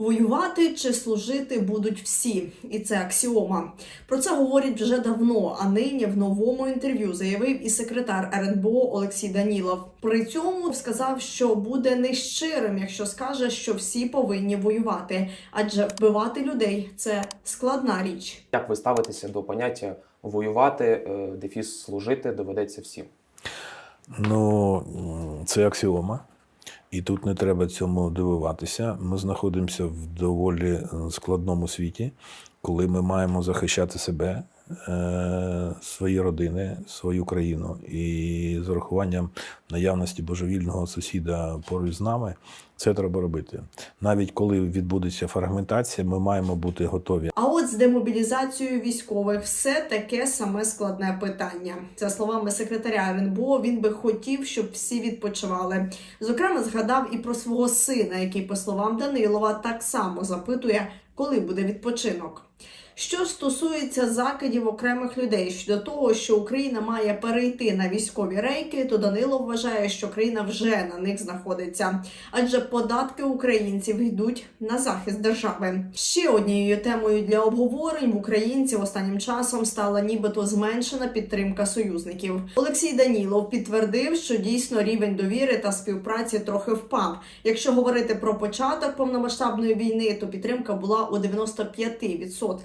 Воювати чи служити будуть всі, і це аксіома. Про це говорять вже давно. А нині в новому інтерв'ю заявив і секретар РНБО Олексій Данілов. При цьому сказав, що буде нещирим, якщо скаже, що всі повинні воювати, адже вбивати людей це складна річ. Як ви ставитеся до поняття воювати, е, дефіс служити доведеться всім? Ну, це аксіома. І тут не треба цьому дивуватися. Ми знаходимося в доволі е, складному світі, коли ми маємо захищати себе, свої родини, свою країну. І з урахуванням наявності божевільного сусіда поруч з нами, це треба робити. Навіть коли відбудеться фрагментація, ми маємо бути готові. А от з демобілізацією військових все таке саме складне питання. За словами секретаря РНБО, він би хотів, щоб всі відпочивали. Зокрема, згадав і про свого сина, який, по словам Данилова, так само запитує, коли буде відпочинок. Що стосується закидів окремих людей щодо того, що Україна має перейти на військові рейки, то Данило вважає, що країна вже на них знаходиться, адже податки українців йдуть на захист держави. Ще однією темою для обговорень в українців останнім часом стала нібито зменшена підтримка союзників. Олексій Данілов підтвердив, що дійсно рівень довіри та співпраці трохи впав. Якщо говорити про початок повномасштабної війни, то підтримка була у 95%.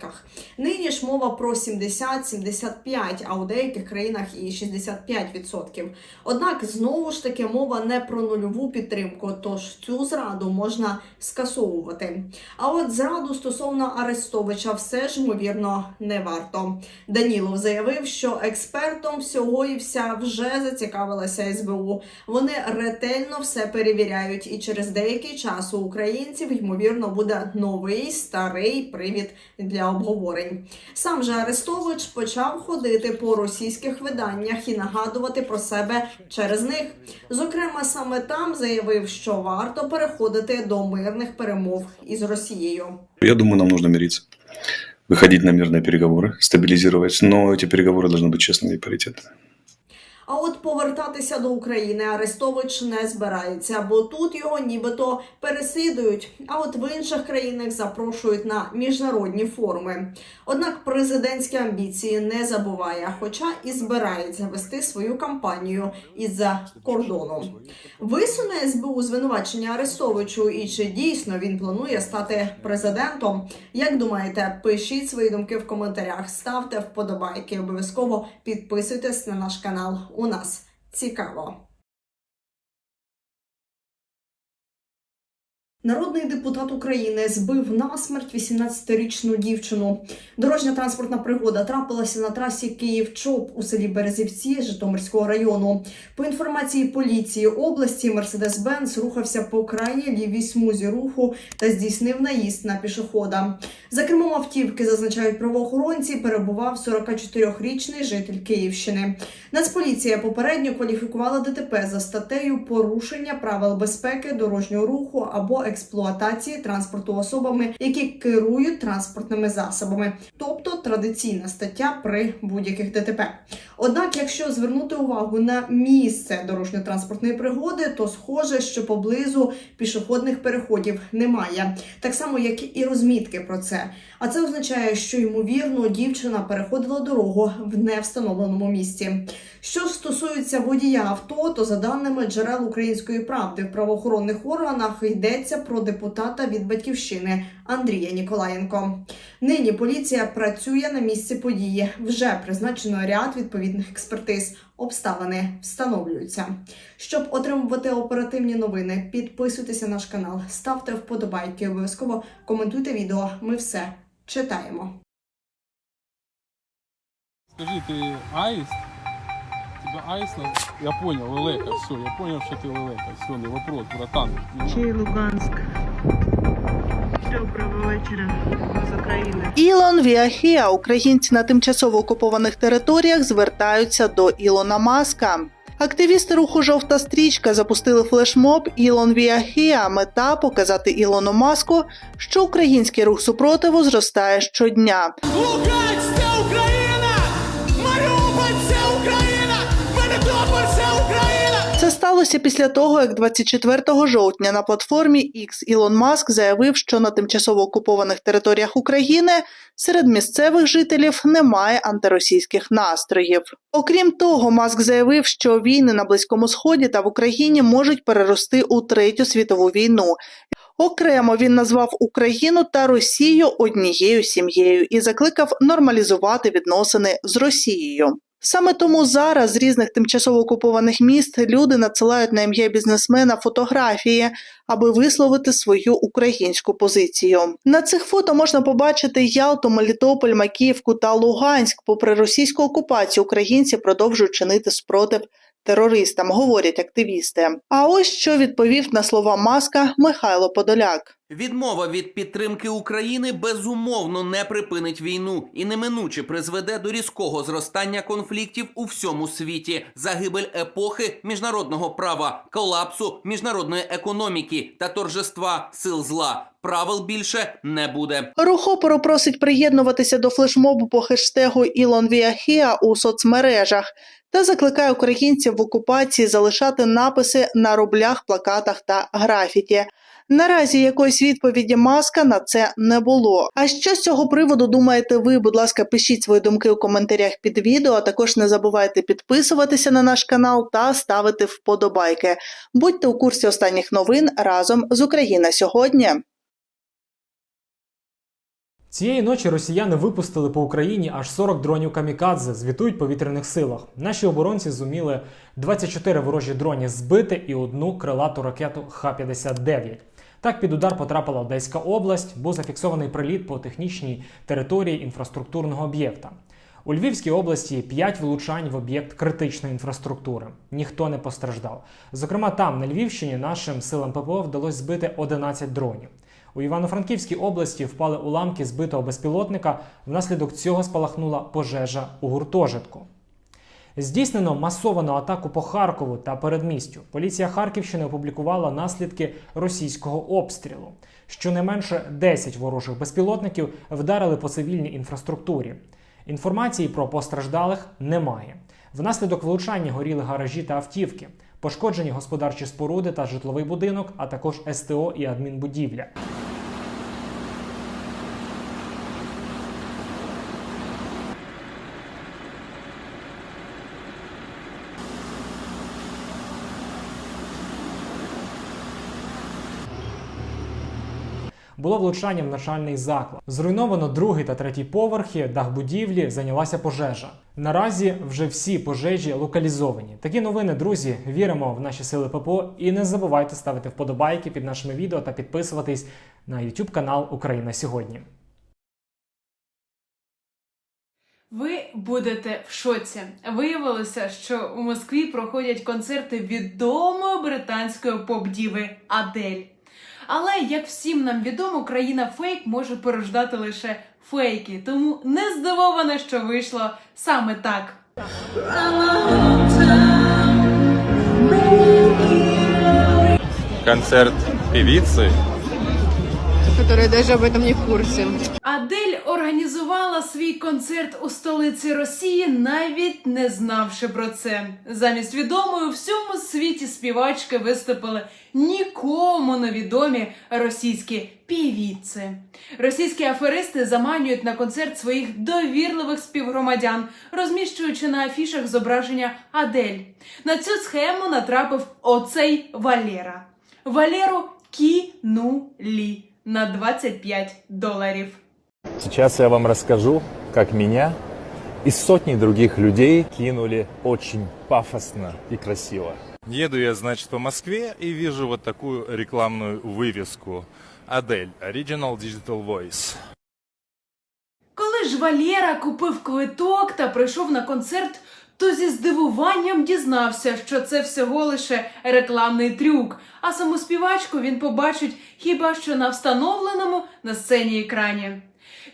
Нині ж мова про 70-75%, а у деяких країнах і 65%. Однак знову ж таки мова не про нульову підтримку, тож цю зраду можна скасовувати. А от зраду стосовно Арестовича все ж ймовірно не варто. Данілов заявив, що експертом всього і вся вже зацікавилася СБУ. Вони ретельно все перевіряють, і через деякий час у українців ймовірно буде новий старий привід для обговорень. Сам же Арестович почав ходити по російських виданнях і нагадувати про себе через них. Зокрема, саме там заявив, що варто переходити до мирних перемов із Росією. Я думаю, нам нужно мириться. Выходить на мирные переговоры, стабилизировать. Но эти переговоры должны быть честными и паритетными. А от повертатися до України Арестович не збирається, бо тут його нібито переслідують. А от в інших країнах запрошують на міжнародні форуми. Однак президентські амбіції не забуває, хоча і збирається вести свою кампанію із-за кордоном. Висуне СБУ звинувачення Арестовичу, і чи дійсно він планує стати президентом? Як думаєте, пишіть свої думки в коментарях, ставте вподобайки, обов'язково підписуйтесь на наш канал. У нас цікаво. Народний депутат України збив насмерть 18-річну дівчину. Дорожня транспортна пригода трапилася на трасі Київ-Чоп у селі Березівці Житомирського району. По інформації поліції області, Мерседес-Бенц рухався по крайній лівій смузі руху та здійснив наїзд на пішохода. За кермом автівки, зазначають правоохоронці, перебував 44-річний житель Київщини. Нацполіція попередньо кваліфікувала ДТП за статтею порушення правил безпеки дорожнього руху або експлуатації транспорту особами, які керують транспортними засобами, тобто традиційна стаття при будь-яких ДТП. Однак, якщо звернути увагу на місце дорожньо-транспортної пригоди, то схоже, що поблизу пішохідних переходів немає, так само як і розмітки про це. А це означає, що ймовірно дівчина переходила дорогу в невстановленому місці. Що стосується водія авто, то за даними джерел української правди в правоохоронних органах йдеться про депутата від батьківщини Андрія Ніколаєнко. Нині поліція працює на місці події. Вже призначено ряд відповідних експертиз. Обставини встановлюються. Щоб отримувати оперативні новини, підписуйтеся на наш канал, ставте вподобайки, обов'язково коментуйте відео. Ми все читаємо. Скажи, ты аист? Тебя аист? на- Я понял, лелека, все, я понял, что ты лелека. Все, не вопрос, братан. Чий Луганськ. Доброго вечора з України. Ілон Віахія, українці на тимчасово окупованих територіях звертаються до Ілона Маска. Активісти руху Жовта стрічка запустили флешмоб Ілон Віахія. Мета показати Ілону Маску, що український рух супротиву зростає щодня. Луганськ сталося після того, як 24 жовтня на платформі X Ілон Маск заявив, що на тимчасово окупованих територіях України серед місцевих жителів немає антиросійських настроїв. Окрім того, Маск заявив, що війни на Близькому Сході та в Україні можуть перерости у третю світову війну. Окремо він назвав Україну та Росію однією сім'єю і закликав нормалізувати відносини з Росією. Саме тому зараз з різних тимчасово окупованих міст люди надсилають на ім'я бізнесмена фотографії, аби висловити свою українську позицію. На цих фото можна побачити Ялту, Мелітополь, Макіївку та Луганськ. Попри російську окупацію, українці продовжують чинити спротив терористам, говорять активісти. А ось що відповів на слова Маска Михайло Подоляк. Відмова від підтримки України безумовно не припинить війну і неминуче призведе до різкого зростання конфліктів у всьому світі, загибель епохи міжнародного права, колапсу міжнародної економіки та торжества сил зла. Правил більше не буде. Рух опору просить приєднуватися до флешмобу по хештегу Ілон Віахіа у соцмережах та закликає українців в окупації залишати написи на рублях, плакатах та графіті. Наразі якоїсь відповіді маска на це не було. А що з цього приводу думаєте ви? Будь ласка, пишіть свої думки у коментарях під відео. А також не забувайте підписуватися на наш канал та ставити вподобайки. Будьте у курсі останніх новин разом з Україна сьогодні. Цієї ночі росіяни випустили по Україні аж 40 дронів камікадзе, звітують повітряних силах. Наші оборонці зуміли 24 ворожі дроні збити і одну крилату ракету Х-59. Так під удар потрапила Одеська область, був зафіксований приліт по технічній території інфраструктурного об'єкта. У Львівській області 5 влучань в об'єкт критичної інфраструктури. Ніхто не постраждав. Зокрема, там, на Львівщині, нашим силам ППО вдалося збити 11 дронів. У Івано-Франківській області впали уламки збитого безпілотника. Внаслідок цього спалахнула пожежа у гуртожитку. Здійснено масовану атаку по Харкову та передмістю. Поліція Харківщини опублікувала наслідки російського обстрілу. Щонайменше 10 ворожих безпілотників вдарили по цивільній інфраструктурі. Інформації про постраждалих немає. Внаслідок влучання горіли гаражі та автівки, пошкоджені господарчі споруди та житловий будинок, а також СТО і адмінбудівля. Було влучання в навчальний заклад. Зруйновано другий та третій поверхи, дах будівлі, зайнялася пожежа. Наразі вже всі пожежі локалізовані. Такі новини, друзі. Віримо в наші сили ППО і не забувайте ставити вподобайки під нашими відео та підписуватись на YouTube канал Україна сьогодні. Ви будете в шоці. Виявилося, що у Москві проходять концерти відомої британської поп-діви Адель. Але як всім нам відомо, країна фейк може порождати лише фейки, тому не здивована, що вийшло саме так. концерт певицы. Которые даже об этом не в курсе. Адель організувала свій концерт у столиці Росії, навіть не знавши про це. Замість відомої у всьому світі співачки виступили нікому невідомі російські півіці. Російські аферисти заманюють на концерт своїх довірливих співгромадян, розміщуючи на афішах зображення Адель. На цю схему натрапив оцей Валера. Валеру кинули на 25 доларів. Сейчас я вам расскажу, как меня и сотни других людей кинули очень пафосно и красиво. Еду я, значит, по Москве и вижу вот такую рекламную вывеску. Адель, Original Digital Voice. Коли ж Валєра купив квиток та прийшов на концерт, то зі здивуванням дізнався, що це всього лише рекламний трюк, а саму співачку він побачить хіба що на встановленому на сцені екрані.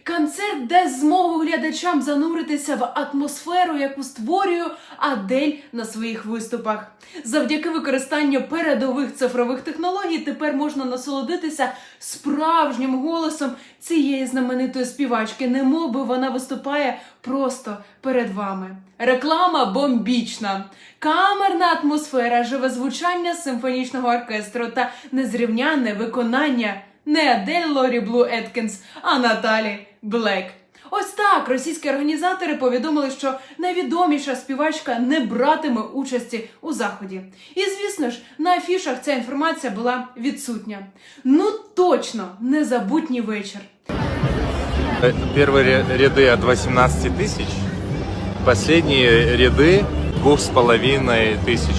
Концерт дасть змогу глядачам зануритися в атмосферу, яку створює Адель на своїх виступах. Завдяки використанню передових цифрових технологій тепер можна насолодитися справжнім голосом цієї знаменитої співачки, немов би вона виступає просто перед вами. Реклама бомбічна, камерна атмосфера, живе звучання симфонічного оркестру та незрівнянне виконання не Адель Лорі Блу Еткінс, а Наталі Блек. Ось так російські організатори повідомили, що найвідоміша співачка не братиме участі у заході. І звісно ж, на афішах ця інформація була відсутня. Ну точно незабутній вечір. Э, Первые ря- ряды от 18 тысяч, последние ряды двух с половиной тысяч.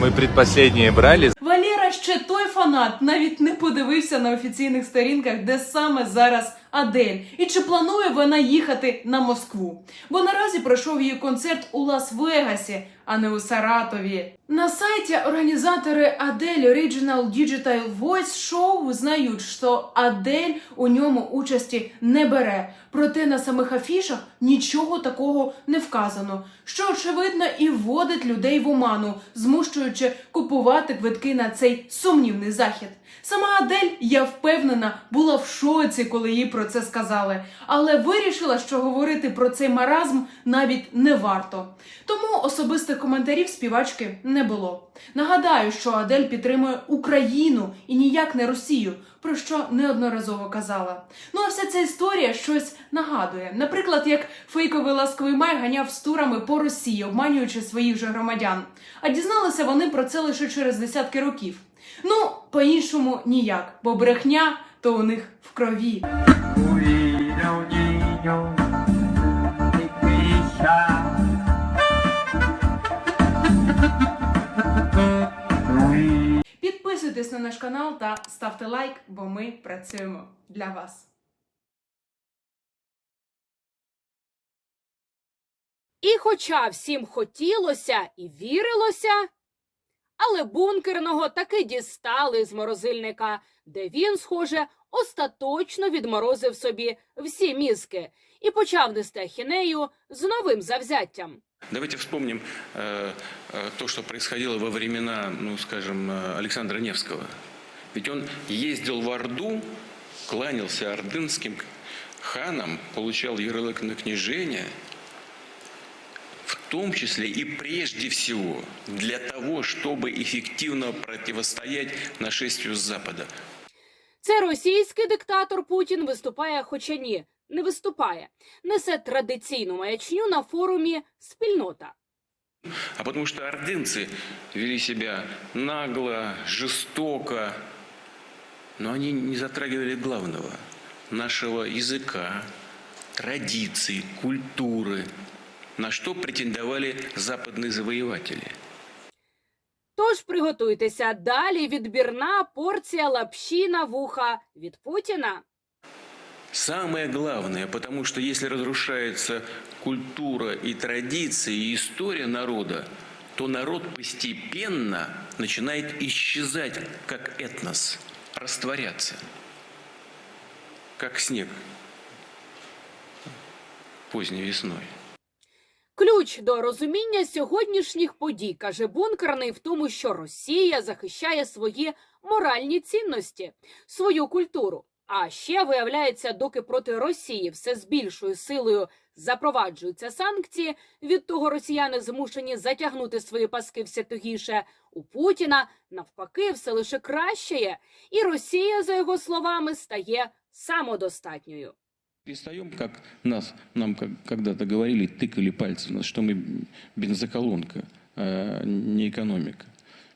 Мы предпоследние брали. Валера ще той фанат навіть не подивився на офіційних сторінках, де саме зараз Адель, і чи планує вона їхати на Москву. Бо наразі пройшов її концерт у Лас-Вегасі, а не у Саратові. На сайті організатори Адель Original Digital Voice Show визнають, що Адель у ньому участі не бере. Проте на самих афішах нічого такого не вказано, що очевидно і вводить людей в оману, змушуючи купувати квитки на цей сумнівний захід. Сама Адель, я впевнена, була в шоці, коли їй про це сказали, але вирішила, що говорити про цей маразм навіть не варто. Тому особистих коментарів співачки не було. Нагадаю, що Адель підтримує Україну і ніяк не Росію, про що неодноразово казала. Ну а вся ця історія щось нагадує. Наприклад, як фейковий ласковий май ганяв з турами по Росії, обманюючи своїх же громадян. А дізналися вони про це лише через десятки років. Ну, по-іншому ніяк, бо брехня то у них в крові. Підписуйтесь на наш канал та ставте лайк, бо ми працюємо для вас. І хоча всім хотілося і вірилося, але бункерного таки дістали з морозильника, де він, схоже, остаточно відморозив собі всі мізки і почав нести ахінею з новим завзяттям. Давайте вспомним э, э, то, что происходило во времена, ну, скажем, э, Александра Невского. Ведь он ездил в Орду, кланялся ордынским ханам, получал ярлык на княжение, в том числе и прежде всего для того, чтобы эффективно противостоять нашествию с Запада. Це російський диктатор Путін виступає, хоча ні, не виступає, несе традиційну маячню на форумі спільнота. А потому что ордынцы вели себя нагло, жестоко, но они не затрагивали главного – нашего языка, традиций, культуры, на что претендовали западные завоеватели. Тож приготуйтеся далі відбірна порція лапші на вуха від Путіна. Самое главное, потому что если разрушается культура и традиции, и история народа, то народ постепенно начинает исчезать как этнос, растворяться, как снег поздней весной. Ключ до розуміння сьогоднішніх подій каже бункерний в тому, що Росія захищає свої моральні цінності, свою культуру. А ще виявляється, доки проти Росії все з більшою силою запроваджуються санкції, від того росіяни змушені затягнути свої паски все тугіше. У Путіна навпаки все лише кращає, і Росія, за його словами, стає самодостатньою. Перестаем, как нас, нам как, когда-то говорили, тыкали пальцем, в нас, что мы бензоколонка, а не экономика.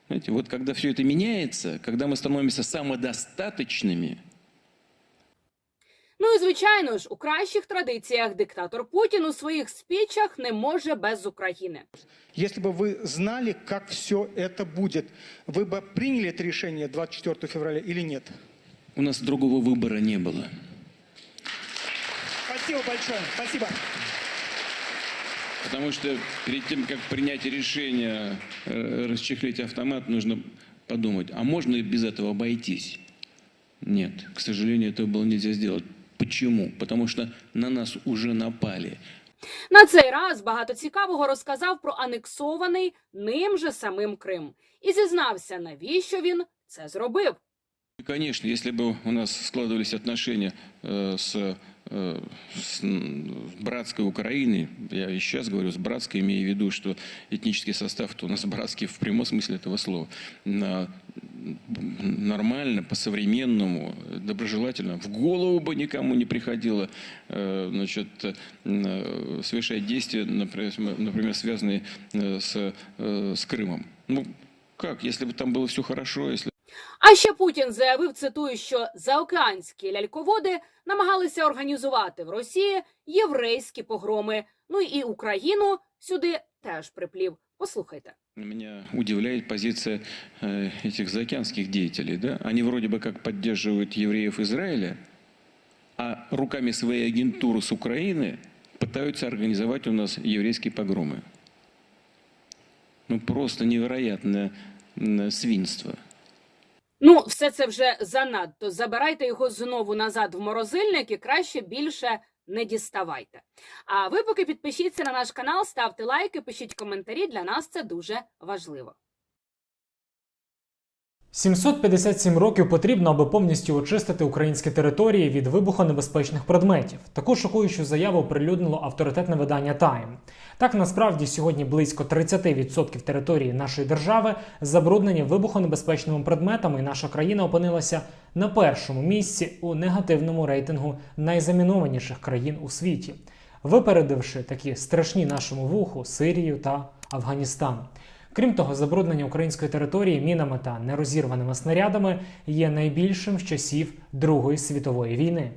Знаете, вот когда все это меняется, когда мы становимся самодостаточными, Ну і звичайно ж, у кращих традиціях диктатор Путін у своїх спічах не може без України. Если бы вы знали, как все это будет, вы бы приняли это решение 24 февраля или нет? у нас другого выбора не было. Спасибо большое. Спасибо. Потому что перед тем, как принять решение э, расчехлить автомат, нужно подумать, а можно и без этого обойтись? Нет, к сожалению, этого было нельзя сделать. Почему? Потому что на нас уже напали. На цей раз багато цікавого розказав про анексований ним же самим Крим і зізнався, навіщо він це зробив. И, Конечно, если бы у нас складывались отношения э, с, э, с м, братской Украиной, я и сейчас говорю с братской, имея в виду, что этнический состав-то у нас братский в прямом смысле этого слова, нормально, по-современному, доброжелательно, в голову бы никому не приходило э, значит, э, совершать действия, например, связанные э, с, э, с Крымом. Ну, как, если бы там было все хорошо, если А ще Путін заявив, цитую, що заокеанські ляльководи намагалися організувати в Росії єврейські погроми. Ну і Україну сюди теж приплів. Послухайте. Меня удивляет позиция э, этих заокеанских деятелей. Да? Они вроде бы как поддерживают евреев Израиля, а руками своей агентуры с Украины пытаются организовать у нас еврейские погромы. Ну, просто невероятное м, свинство. Ну, все це вже занадто. Забирайте його знову назад в морозильник і краще більше не діставайте. А ви поки підпишіться на наш канал, ставте лайки, пишіть коментарі. Для нас це дуже важливо. 757 років потрібно, аби повністю очистити українські території від вибухонебезпечних предметів. Таку шокуючу заяву оприлюднило авторитетне видання Time. Так насправді сьогодні близько 30% території нашої держави забруднені вибухонебезпечними предметами, і наша країна опинилася на першому місці у негативному рейтингу найзамінованіших країн у світі, випередивши такі страшні нашому вуху Сирію та Афганістан. Крім того, забруднення української території мінами та нерозірваними снарядами є найбільшим з часів Другої світової війни.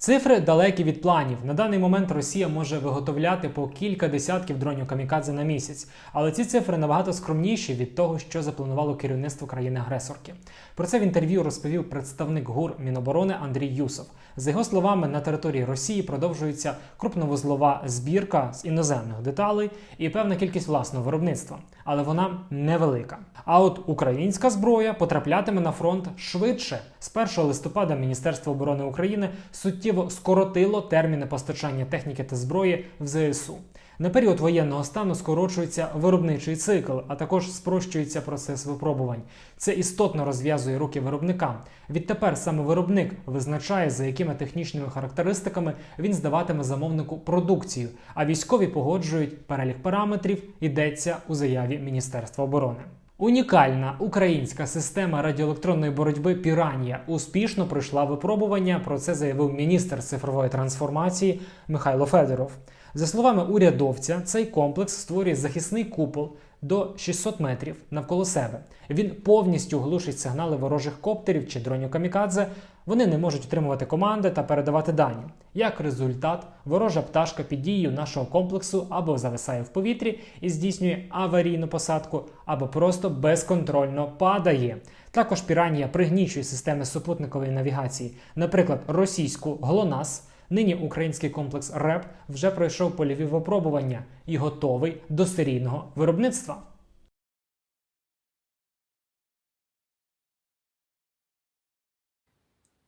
Цифри далекі від планів. На даний момент Росія може виготовляти по кілька десятків дронів камікадзе на місяць, але ці цифри набагато скромніші від того, що запланувало керівництво країни-агресорки. Про це в інтерв'ю розповів представник ГУР Міноборони Андрій Юсов. За його словами, на території Росії продовжується крупновузлова збірка з іноземних деталей і певна кількість власного виробництва, але вона невелика. А от українська зброя потраплятиме на фронт швидше. З 1 листопада Міністерство оборони України суттєво скоротило терміни постачання техніки та зброї в ЗСУ. На період воєнного стану скорочується виробничий цикл, а також спрощується процес випробувань. Це істотно розв'язує руки виробникам. Відтепер саме виробник визначає, за якими технічними характеристиками він здаватиме замовнику продукцію, а військові погоджують перелік параметрів, йдеться у заяві Міністерства оборони. Унікальна українська система радіоелектронної боротьби Піранія успішно пройшла випробування. Про це заявив міністр цифрової трансформації Михайло Федоров. За словами урядовця, цей комплекс створює захисний купол до 600 метрів навколо себе. Він повністю глушить сигнали ворожих коптерів чи дронів камікадзе. Вони не можуть отримувати команди та передавати дані. Як результат, ворожа пташка під дією нашого комплексу або зависає в повітрі і здійснює аварійну посадку, або просто безконтрольно падає. Також піранія пригнічує системи супутникової навігації, наприклад, російську ГЛОНАС. Нині український комплекс РЕП вже пройшов польові випробування і готовий до серійного виробництва.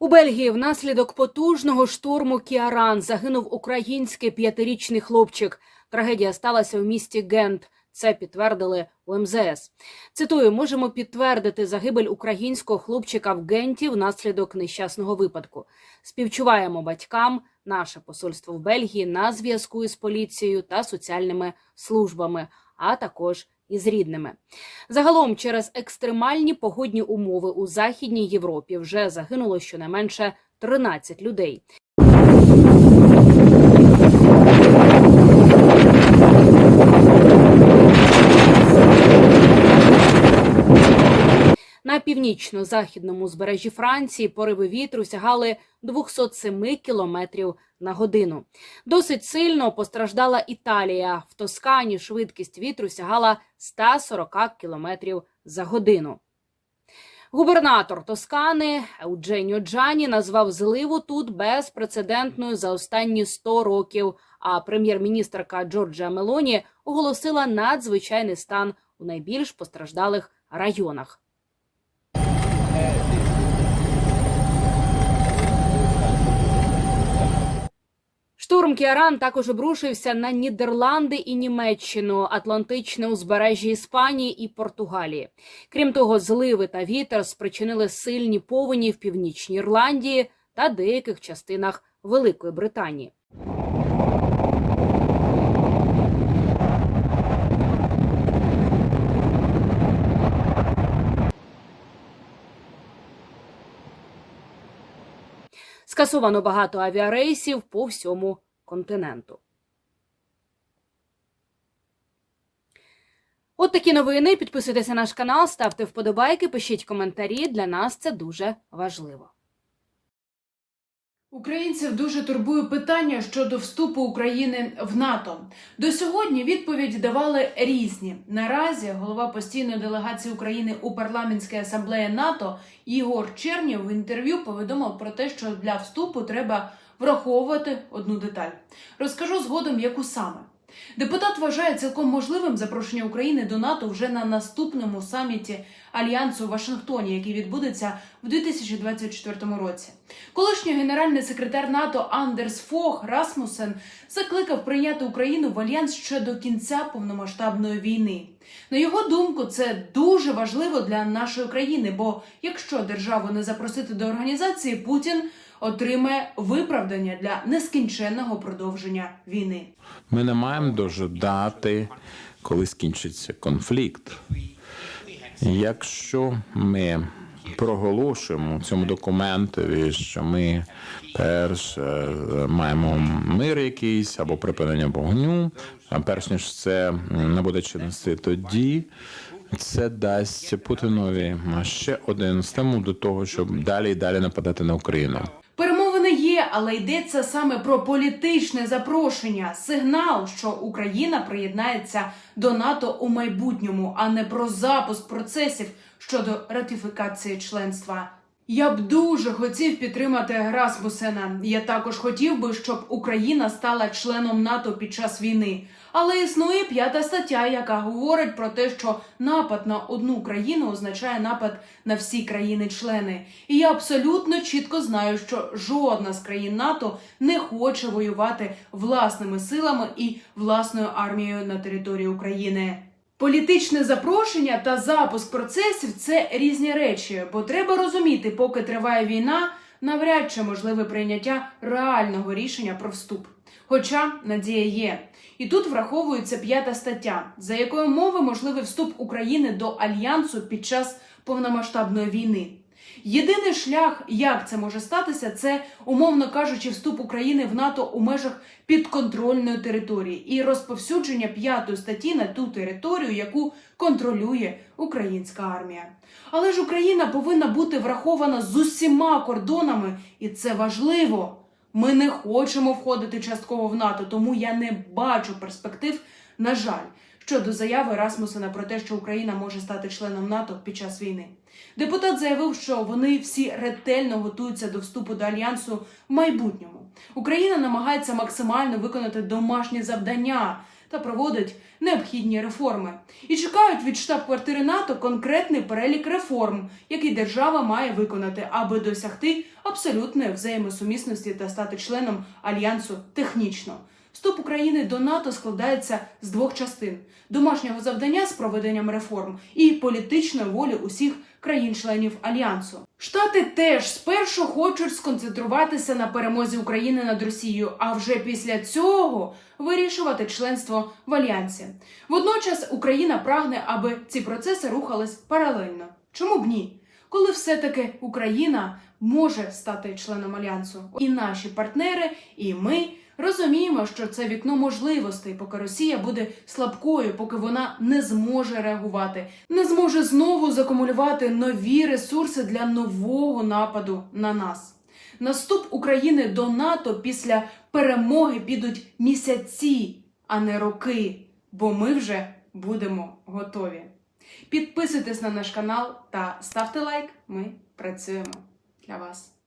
У Бельгії внаслідок потужного штурму Кіаран загинув український п'ятирічний хлопчик. Трагедія сталася в місті Гент. Це підтвердили у МЗС. Цитую, можемо підтвердити загибель українського хлопчика в Генті внаслідок нещасного випадку. Співчуваємо батькам. Наше посольство в Бельгії на зв'язку із поліцією та соціальними службами, а також із рідними. Загалом, через екстремальні погодні умови у Західній Європі вже загинуло щонайменше 13 людей. Північно-західному збережжі Франції пориви вітру сягали 207 кілометрів на годину. Досить сильно постраждала Італія. В Тоскані швидкість вітру сягала 140 кілометрів за годину. Губернатор Тоскани Eugenio Джані назвав зливу тут безпрецедентною за останні 100 років. А прем'єр-міністрка Джорджа Мелоні оголосила надзвичайний стан у найбільш постраждалих районах. Штурм Кіаран також обрушився на Нідерланди і Німеччину, Атлантичне узбережжя Іспанії і Португалії. Крім того, зливи та вітер спричинили сильні повені в північній Ірландії та деяких частинах Великої Британії. Скасовано багато авіарейсів по всьому континенту. От такі новини. Підписуйтесь на наш канал, ставте вподобайки, пишіть коментарі. Для нас це дуже важливо. Українців дуже турбує питання щодо вступу України в НАТО. До сьогодні відповіді давали різні. Наразі голова постійної делегації України у парламентській асамблеї НАТО Ігор Чернів в інтерв'ю повідомив про те, що для вступу треба враховувати одну деталь. Розкажу згодом, яку саме. Депутат вважає цілком можливим запрошення України до НАТО вже на наступному саміті Альянсу у Вашингтоні, який відбудеться в 2024 році. Колишній генеральний секретар НАТО Андерс Фог Расмусен закликав прийняти Україну в альянс ще до кінця повномасштабної війни. На його думку, це дуже важливо для нашої країни, бо якщо державу не запросити до організації, Путін отримає виправдання для нескінченного продовження війни. Ми не маємо дожидати, коли скінчиться конфлікт. Якщо ми проголошуємо цьому документові, що ми перш маємо мир якийсь або припинення вогню, а перш ніж це набуде чинності, тоді це дасть Путінові ще один стимул до того, щоб далі і далі нападати на Україну. Але йдеться саме про політичне запрошення, сигнал, що Україна приєднається до НАТО у майбутньому, а не про запуск процесів щодо ратифікації членства. Я б дуже хотів підтримати Грасмусена. Я також хотів би, щоб Україна стала членом НАТО під час війни. Але існує п'ята стаття, яка говорить про те, що напад на одну країну означає напад на всі країни-члени. І я абсолютно чітко знаю, що жодна з країн НАТО не хоче воювати власними силами і власною армією на території України. Політичне запрошення та запуск процесів це різні речі, бо треба розуміти, поки триває війна, навряд чи можливе прийняття реального рішення про вступ. Хоча надія є. І тут враховується п'ята стаття, за якою мови можливий вступ України до альянсу під час повномасштабної війни. Єдиний шлях, як це може статися, це, умовно кажучи, вступ України в НАТО у межах підконтрольної території і розповсюдження п'ятої статті на ту територію, яку контролює українська армія. Але ж Україна повинна бути врахована з усіма кордонами, і це важливо. Ми не хочемо входити частково в НАТО, тому я не бачу перспектив, на жаль, щодо заяви Расмусена про те, що Україна може стати членом НАТО під час війни. Депутат заявив, що вони всі ретельно готуються до вступу до альянсу в майбутньому. Україна намагається максимально виконати домашні завдання та проводить необхідні реформи і чекають від штаб-квартири НАТО конкретний перелік реформ, які держава має виконати, аби досягти абсолютної взаємосумісності та стати членом альянсу технічно. Вступ України до НАТО складається з двох частин: домашнього завдання з проведенням реформ і політичної волі усіх країн-членів альянсу. Штати теж спершу хочуть сконцентруватися на перемозі України над Росією, а вже після цього вирішувати членство в альянсі. Водночас Україна прагне, аби ці процеси рухались паралельно. Чому б ні? Коли все-таки Україна може стати членом альянсу, і наші партнери, і ми розуміємо, що це вікно можливостей, поки Росія буде слабкою, поки вона не зможе реагувати, не зможе знову закумулювати нові ресурси для нового нападу на нас. Наступ України до НАТО після перемоги підуть місяці, а не роки, бо ми вже будемо готові. Підписуйтесь на наш канал та ставте лайк. Ми працюємо для вас.